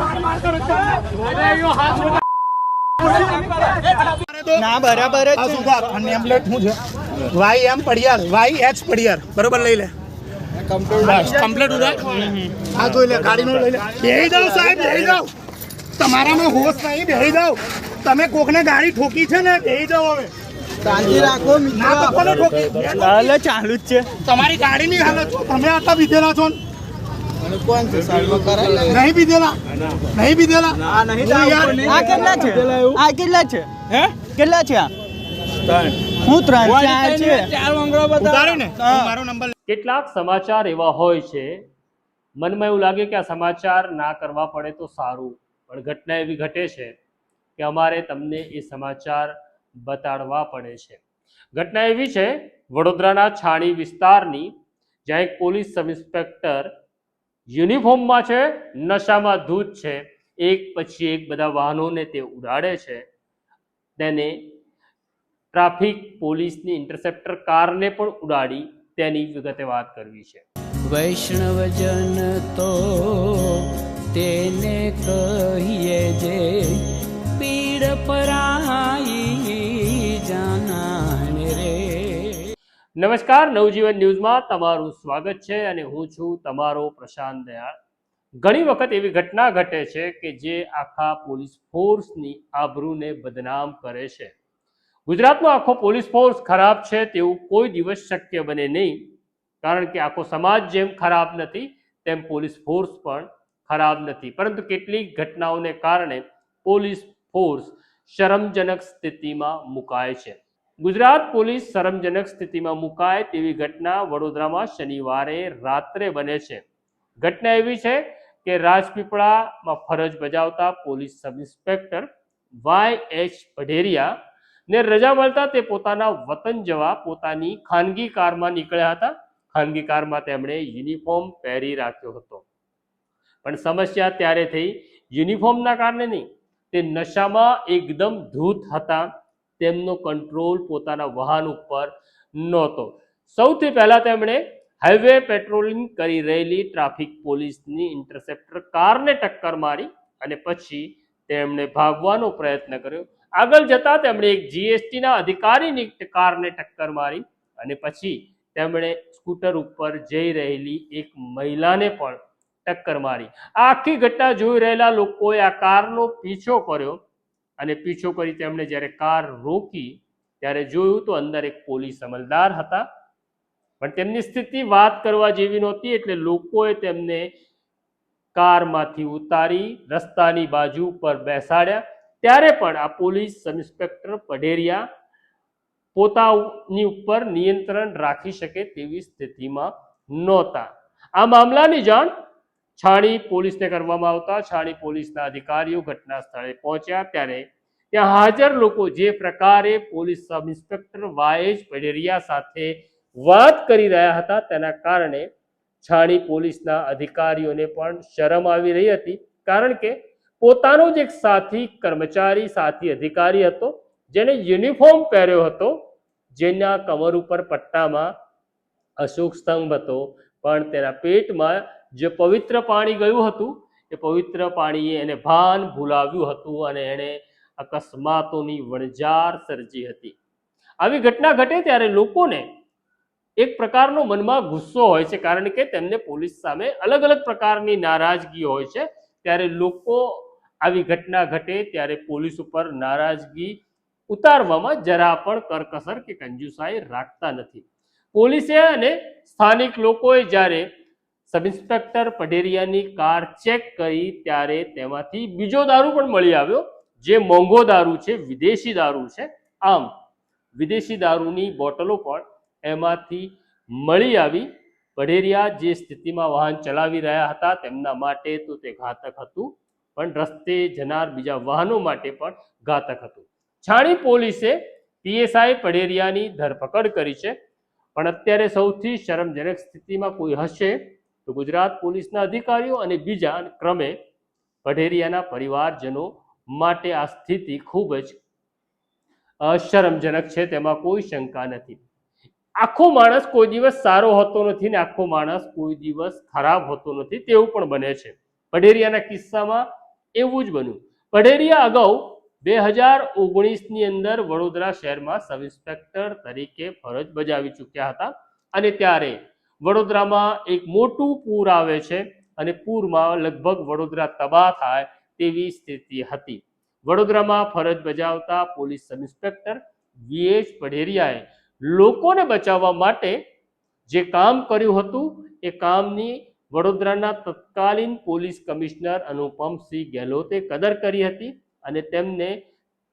मार मार कर अरे यो हाथ ના બરાબર જ આ છે. સુધાર શું છે? Y M Padiyar Y H Padiyar. બરોબર લઈ લે. ઉધાર. આ જોઈ લે ગાડીનો લઈ લે. બેહી જાવ સાહેબ બેહી જાવ તમારામાં હોશ નહીં બેહી જાવ તમે કોકને ગાડી ઠોકી છે ને બેહી જાવ હવે. શાંતિ રાખો ના તો કોને ઠોકી. હાલ ચાલુ જ છે. તમારી ગાડીની હાલત જો તમે આટલા બીધેલા છો ને? કોણ છે? સાઈડમાં કરાય નહીં બીધેલા નહીં આ કેટલા છે? આ કેટલા છે? હે? કેટલા છે હું ત્રણ ચાર છે. ઉતારે ને. હું. મારો નંબર કેટલાક સમાચાર એવા હોય છે મનમાં એવું લાગે કે આ સમાચાર ના કરવા પડે તો સારું. પણ ઘટના એવી ઘટે છે કે અમારે તમને એ સમાચાર બતાડવા પડે છે. ઘટના એવી છે વડોદરાના છાણી વિસ્તારની જ્યાં એક પોલીસ સબ ઇન્સ્પેક્ટર યુનિફોર્મમાં છે નશામાં ધૂત છે. એક પછી એક બધા વાહનોને તે ઉડાડે છે. તેને ટ્રાફિક પોલીસની ઇન્ટરસેપ્ટર કારને પણ ઉડાડી તેની વિગતે વાત કરવી છે. વૈષ્ણવજન તો તેને કહીએ જે પીડ પરાઈ જાનાને રે. નમસ્કાર નવજીવન ન્યૂઝમાં તમારું સ્વાગત છે અને હું છું તમારો પ્રશાંત દયાળ. ઘણી વખત એવી ઘટના ઘટે છે કે જે આખા પોલીસ ફોર્સની આબરૂને બદનામ કરે છે. ગુજરાતનો આખો પોલીસ ફોર્સ ખરાબ છે તેવું કોઈ દિવસ શક્ય બને નહીં. કારણ કે આખો સમાજ જેમ ખરાબ નથી, તેમ પોલીસ ફોર્સ પણ ખરાબ નથી. પરંતુ કેટલીક ઘટનાઓને કારણે પોલીસ ફોર્સ શરમજનક સ્થિતિમાં મુકાય છે. ગુજરાત પોલીસ શરમજનક સ્થિતિમાં મુકાય તેવી ઘટના વડોદરામાં શનિવારે રાત્રે બને છે. ઘટના એવી છે કે રાજપીપળામાં ફરજ બજાવતા police sub inspector Y H Padheriya ને રજા મળતા તે પોતાના વતન જવા પોતાની ખાનગી કારમાં નીકળ્યા હતા. ખાનગી કારમાં તેમણે યુનિફોર્મ પહેરી રાખ્યો હતો. પણ સમસ્યા ત્યારે થઈ. યુનિફોર્મના કારણે નહીં. તે નશામાં એકદમ ધૂત હતા. તેમનો કંટ્રોલ પોતાના વાહન ઉપર નહોતો. સૌથી પહેલા તેમણે હાઈવે પેટ્રોલિંગ કરી રહેલી ટ્રાફિક પોલીસની ઇન્ટરસેપ્ટર કારને ટક્કર મારી અને પછી તેમણે ભાગવાનો પ્રયત્ન કર્યો. આગળ જતા તેમણે એક જીએસટીના અધિકારીની કારને ટક્કર મારી અને પછી તેમણે સ્કૂટર ઉપર જઈ રહેલી એક મહિલાને પણ ટક્કર મારી. આખી ઘટના જોઈ રહેલા લોકોએ આ કારનો પીછો કર્યો અને પીછો કરી તેમણે જ્યારે કાર રોકી ત્યારે જોયું તો અંદર એક પોલીસ અમલદાર હતા. પણ તેમની સ્થિતિ વાત કરવા જેવી નહોતી એટલે લોકોએ તેમને કારમાંથી ઉતારી રસ્તાની બાજુ પર બેસાડ્યા. ત્યારે પણ આ પોલીસ સબ ઇન્સ્પેક્ટર પઢેરિયા પોતાની ઉપર નિયંત્રણ રાખી શકે તેવી સ્થિતિમાં નહોતા. આ મામલાની જાણ છાણી પોલીસને કરવામાં આવતા છાણી પોલીસના અધિકારીઓ ઘટના સ્થળે પહોંચ્યા. ત્યારે ત્યાં હાજર લોકો જે પ્રકારે પોલીસ સબ ઇન્સ્પેક્ટર વાયેજ પઢેરિયા સાથે વાત કરી રહ્યા હતા તેના કારણે છાણી પોલીસના અધિકારીઓને પણ શરમ આવી રહી હતી કારણ કે પોતાનો જ એક સાથી કર્મચારી, સાથી અધિકારી હતો, જેને યુનિફોર્મ પહેર્યો હતો, જેના કમર ઉપર પટ્ટામાં અશોક સ્તંભ હતો. પણ તેના પેટમાં જે પવિત્ર પાણી ગયું હતું, એ પવિત્ર પાણીએ એને ભાન ભૂલાવ્યું હતું અને એણે અકસ્માતોની વણઝાર સર્જી હતી. આવી ઘટના ઘટે ત્યારે લોકોને એક પ્રકારનો મનમાં ગુસ્સો હોય છે, કારણ કે તેમને પોલીસ સામે અલગ અલગ પ્રકારની નારાજગી હોય છે. ત્યારે લોકો આવી ઘટના ઘટે ત્યારે પોલીસ ઉપર નારાજગી ઉતારવામાં જરા પણ કરકસર કે કંજુસાઈ રાખતા નથી. પોલીસે અને સ્થાનિક લોકોએ જ્યારે સબ ઇન્સ્પેક્ટર પઢેરિયાની કાર ચેક કરી ત્યારે તેમાંથી બીજો દારૂ પણ મળી આવ્યો, જે મોંઘો દારૂ છે, વિદેશી દારૂ છે. આમ, વિદેશી દારૂની બોટલો પણ એમાંથી મળી આવી. પઢેરિયા જે સ્થિતિમાં વાહન ચલાવી રહ્યા હતા તેમના માટે તો તે ઘાતક હતું, પણ રસ્તે જનાર બીજા વાહનો માટે પણ ઘાતક હતું. છાણી પોલીસે પીએસઆઈ પઢેરિયાની ધરપકડ કરી છે, પણ અત્યારે સૌથી શરમજનક સ્થિતિમાં કોઈ હશે તો ગુજરાત પોલીસના અધિકારીઓ અને બીજા ક્રમે પઢેરિયાના પરિવારજનો માટે આ સ્થિતિ ખૂબ જ શરમજનક છે, તેમાં કોઈ શંકા નથી. આખો માણસ કોઈ દિવસ સારો હોતો નથી ને આખો માણસ કોઈ દિવસ ખરાબ હોતો નથી તેવું પણ બને છે. પઢેરિયાના કિસ્સામાં એવું જ બન્યું. પઢેરિયા અગાઉ બે હજાર ઓગણીસની અંદર વડોદરા શહેરમાં સબ ઇન્સ્પેક્ટર તરીકે ફરજ બજાવી ચૂક્યા હતા અને ત્યારે વડોદરામાં એક મોટું પૂર આવે છે અને પૂરમાં લગભગ વડોદરા તબાહ થાય તેવી સ્થિતિ હતી. વડોદરામાં ફરજ બજાવતા પોલીસ સબ ઇન્સ્પેક્ટર વીએચ પઢેરિયાએ લોકોને બચાવવા માટે જે કામ કર્યું હતું, એ કામની વડોદરાના તત્કાલીન પોલીસ કમિશનર અનુપમસિંહ ગેહલોતે કદર કરી હતી અને તેમને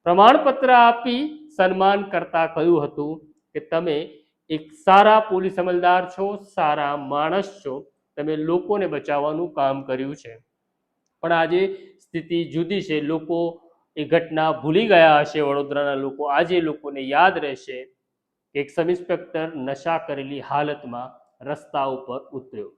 પ્રમાણપત્ર આપી સન્માન કરતા કહ્યું હતું કે, તમે એક સારા પોલીસ અમલદાર છો, સારા માણસ છો. તમે લોકોને બચાવવાનું કામ કર્યું છે. પણ આજે સ્થિતિ જુદી છે. લોકો એ ઘટના ભૂલી ગયા હશે. વડોદરાના લોકો આજે લોકોને યાદ રહેશે. એક સબ ઇન્સ્પેક્ટર નશા કરેલી હાલતમાં રસ્તા ઉપર ઉતર્યો.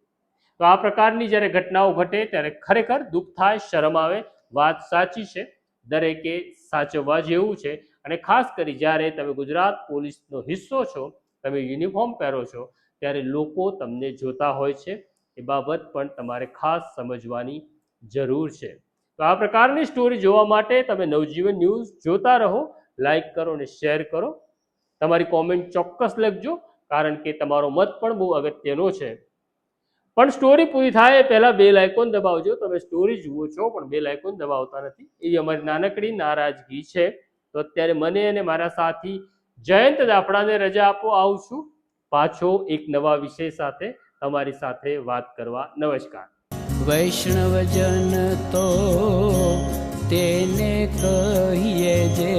તો આ પ્રકારની જ્યારે ઘટનાઓ ઘટે ત્યારે ખરેખર દુઃખ થાય, શરમ આવે, વાત સાચી છે, દરેકે સાચવવા જેવું છે. અને ખાસ કરી જ્યારે તમે ગુજરાત પોલીસનો હિસ્સો છો, તમે યુનિફોર્મ પહેરો છો, ત્યારે લોકો તમને જોતા હોય છે. એ બાબત પણ તમારે ખાસ સમજવાની જરૂર છે. તો આ પ્રકારની સ્ટોરી જોવા માટે તમે નવજીવન ન્યૂઝ જોતા રહો લાઈક કરો અને શેર કરો. તમારી કોમેન્ટ ચોક્કસ લખજો, કારણ કે તમારો મત પણ બહુ અગત્યનો છે. પણ સ્ટોરી પૂરી થાય એ પહેલાં બે લાઇકોન દબાવજો. તમે સ્ટોરી જુઓ છો, પણ બે લાયકોન દબાવતા નથી. એવી અમારી નાનકડી નારાજગી છે. તો અત્યારે મને અને મારા સાથી જયંત દાફડાને રજા આપો આવું છું પાછો એક નવા વિષય સાથે તમારી સાથે વાત કરવા. નમસ્કાર. વૈષ્ણવજન તો તેને કહીએ જે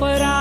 परा